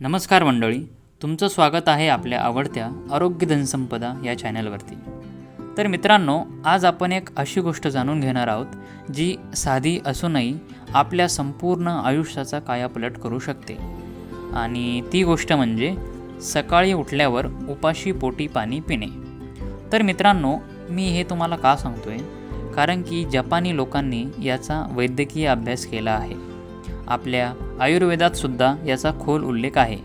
नमस्कार मंडळी तुमचं स्वागत आहे आपल्या आवडत्या आरोग्य धनसंपदा या चॅनलवरती. तर मित्रांनो आज आपण एक अशी गोष्ट जाणून घेणार आहोत जी साधी असूनही आपल्या संपूर्ण आयुष्याचा कायापलट करू शकते. आणि ती गोष्ट म्हणजे सकाळी उठल्यावर उपाशी पोटी पाणी पिणे. तर मित्रांनो मी हे तुम्हाला का सांगतोय? कारण की जपानी लोकांनी याचा वैद्यकीय अभ्यास केला आहे. आपल्या आयुर्वेदात सुद्धा याचा खोल उल्लेख आहे.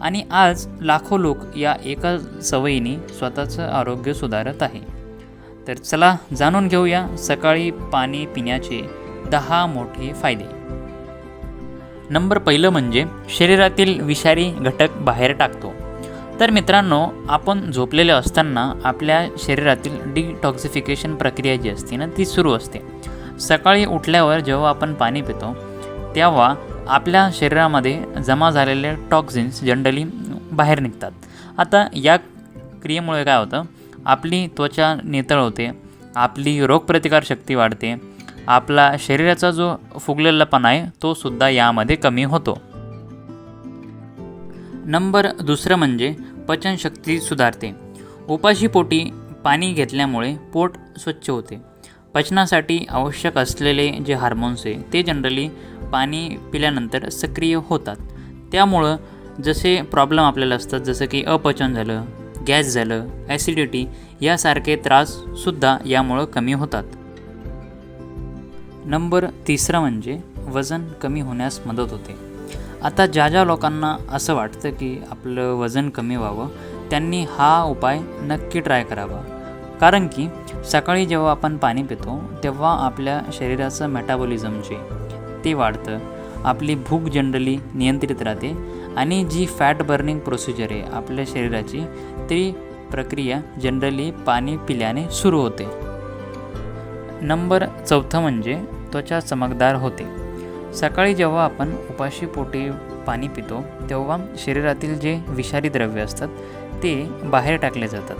आणि आज लाखो लोक या एका सवयीने स्वतःचं आरोग्य सुधारत आहे. तर चला जाणून घेऊया सकाळी पाणी पिण्याचे दहा मोठे फायदे. नंबर पहिलं म्हणजे शरीरातील विषारी घटक बाहेर टाकतो. तर मित्रांनो आपण झोपलेले असताना आपल्या शरीरातील डिटॉक्सिफिकेशन प्रक्रिया जी असते ना ती सुरू असते. सकाळी उठल्यावर जेव्हा आपण पाणी पितो तेव्हा आपल्या शरीरामध्ये जमा झालेले टॉक्झिन्स जनरली बाहेर निघतात. आता या क्रियेमुळे काय होतं? आपली त्वचा नितळ होते आपली रोगप्रतिकारशक्ती वाढते आपला शरीराचा जो फुगलेलापणा आहे तो सुद्धा यामध्ये कमी होतो. नंबर दुसरं म्हणजे पचनशक्ती सुधारते. उपाशी पोटी पाणी घेतल्यामुळे पोट स्वच्छ होते. पचनासाठी आवश्यक असलेले जे हार्मोन्स आहे ते जनरली पाणी पिल्यानंतर सक्रिय होतात. त्यामुळं जसे प्रॉब्लेम आपल्याला असतात जसं की अपचन झालं गॅस झालं ॲसिडिटी यासारखे त्राससुद्धा यामुळं कमी होतात. नंबर तिसरा म्हणजे वजन कमी होण्यास मदत होते. आता ज्या ज्या लोकांना असं वाटतं की आपलं वजन कमी व्हावं त्यांनी हा उपाय नक्की ट्राय करावा. कारण की सकाळी जेव्हा आपण पाणी पितो तेव्हा आपल्या शरीराचं मेटाबॉलिझम जे ते वाढतं. आपली भूक जनरली नियंत्रित राहते आणि जी फॅट बर्निंग प्रोसिजर आहे आपल्या शरीराची ती प्रक्रिया जनरली पाणी पिल्याने सुरू होते. नंबर चौथं म्हणजे त्वचा चमकदार होते. सकाळी जेव्हा आपण उपाशी पोटी पाणी पितो तेव्हा शरीरातील जे विषारी द्रव्य असतात ते बाहेर टाकले जातात.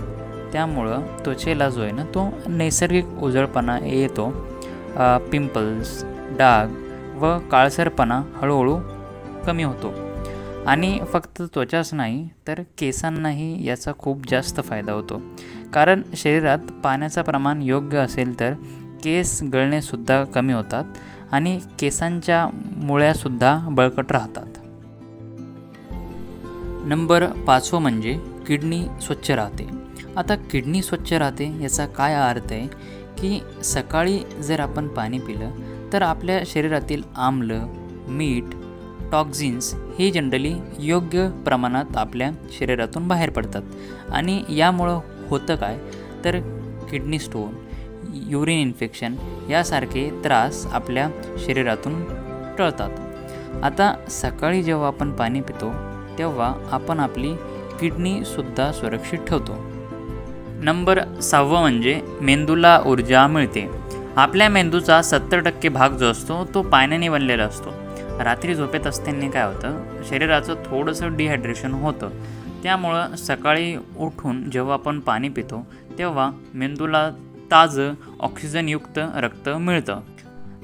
त्यामुळं त्वचेला जो आहे ना तो नैसर्गिक उजळपणा येतो. पिंपल्स डाग व काळसरपणा हळूहळू कमी होतो. आणि फक्त त्वचाच नाही तर केसांनाही याचा खूप जास्त फायदा होतो. कारण शरीरात पाण्याचं प्रमाण योग्य असेल तर केस गळणेसुद्धा कमी होतात आणि केसांच्या मुळ्यासुद्धा बळकट राहतात. नंबर पाचवं म्हणजे किडनी स्वच्छ राहते. आता किडनी स्वच्छ राहते याचा काय अर्थ आहे की सकाळी जर आपण पाणी पिलं तर आपल्या शरीरातील आम्ल मीठ टॉक्झिन्स हे जनरली योग्य प्रमाणात आपल्या शरीरातून बाहेर पडतात. आणि यामुळं होतं काय? तर किडनी स्टोन युरिन इन्फेक्शन यासारखे त्रास आपल्या शरीरातून टळतात. आता सकाळी जेव्हा आपण पाणी पितो तेव्हा आपण आपली किडनीसुद्धा सुरक्षित ठेवतो. नंबर सहावं म्हणजे मेंदूला ऊर्जा मिळते. आपल्या मेंदूचा सत्तर टक्के भाग जो असतो तो पाण्याने बनलेला असतो. रात्री झोपेत असताना काय होतं? शरीराचं थोडंसं डिहायड्रेशन होतं. त्यामुळं सकाळी उठून जेव्हा आपण पाणी पितो तेव्हा मेंदूला ताजं ऑक्सिजनयुक्त रक्त मिळतं.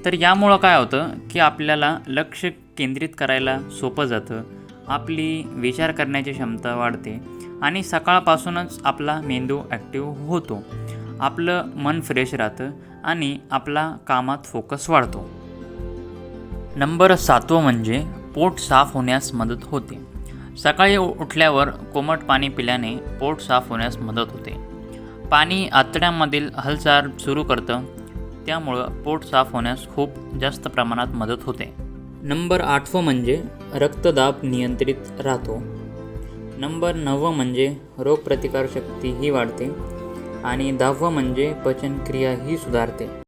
तर यामुळं काय होतं की आपल्याला लक्ष केंद्रित करायला सोपं जातं आपली विचार करण्याची क्षमता वाढते आणि सकाळपासूनच आपला मेंदू ॲक्टिव्ह होतो. आपलं मन फ्रेश राहतं आणि आपला कामात फोकस वाढतो. नंबर सातवं म्हणजे पोट साफ होण्यास मदत होते. सकाळी उठल्यावर कोमट पाणी पिल्याने पोट साफ होण्यास मदत होते. पाणी आतड्यांमधील हालचाल सुरू करतं त्यामुळं पोट साफ होण्यास खूप जास्त प्रमाणात मदत होते. नंबर आठवं म्हणजे रक्तदाब नियंत्रित राहतो. नंबर नववं म्हणजे रोगप्रतिकारशक्ती ही वाढते. आणि दहावं म्हणजे पचनक्रिया ही सुधारते.